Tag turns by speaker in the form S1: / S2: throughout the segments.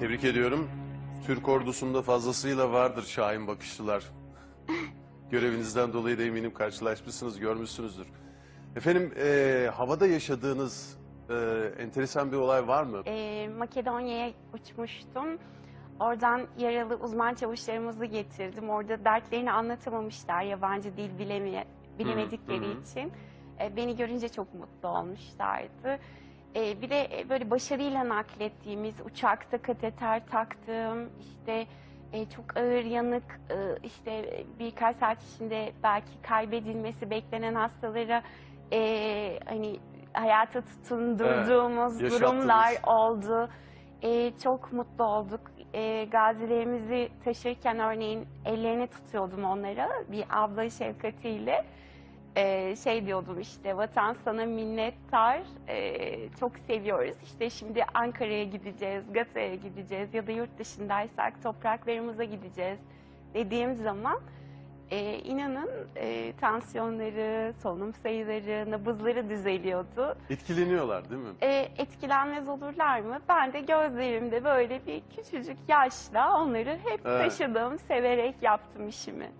S1: Tebrik ediyorum. Türk ordusunda fazlasıyla vardır şahin bakışlılar. Görevinizden dolayı da eminim karşılaşmışsınız, görmüşsünüzdür. Efendim, e, havada yaşadığınız e, enteresan bir olay var mı?
S2: Ee, Makedonya'ya uçmuştum. Oradan yaralı uzman çavuşlarımızı getirdim. Orada dertlerini anlatamamışlar yabancı dil bileme, bilemedikleri
S1: hı hı.
S2: için. Ee, beni görünce çok mutlu olmuşlardı. Ee, bir de e, böyle başarıyla naklettiğimiz uçakta kateter taktığım, işte e, çok ağır yanık, e, işte e, birkaç saat içinde belki kaybedilmesi beklenen hastalara e, hani hayata tutundurduğumuz
S1: Evet,
S2: durumlar oldu. E, çok mutlu olduk. E, gazilerimizi taşırken örneğin ellerini tutuyordum onlara bir abla şefkatiyle. E, şey diyordum işte vatan sana minnettar, e, çok seviyoruz. İşte şimdi Ankara'ya gideceğiz, Gata'ya gideceğiz ya da yurt dışındaysak topraklarımıza gideceğiz dediğim zaman e, inanın e, tansiyonları, solunum sayıları, nabızları düzeliyordu.
S1: Etkileniyorlar değil mi?
S2: E, etkilenmez olurlar mı? Ben de gözlerimde böyle bir küçücük yaşla onları hep
S1: Evet.
S2: taşıdım, severek yaptım işimi.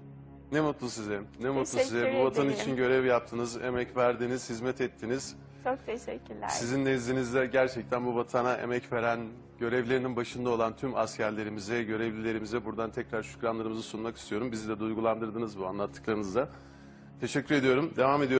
S1: Ne mutlu size, ne mutlu
S2: Teşekkür
S1: size. Bu vatan
S2: ederim.
S1: için görev yaptınız, emek verdiniz, hizmet ettiniz.
S2: Çok teşekkürler.
S1: Sizin nezdinizde gerçekten bu vatana emek veren, görevlerinin başında olan tüm askerlerimize, görevlilerimize buradan tekrar şükranlarımızı sunmak istiyorum. Bizi de duygulandırdınız bu anlattıklarınızda. Teşekkür ediyorum. Devam ediyorum.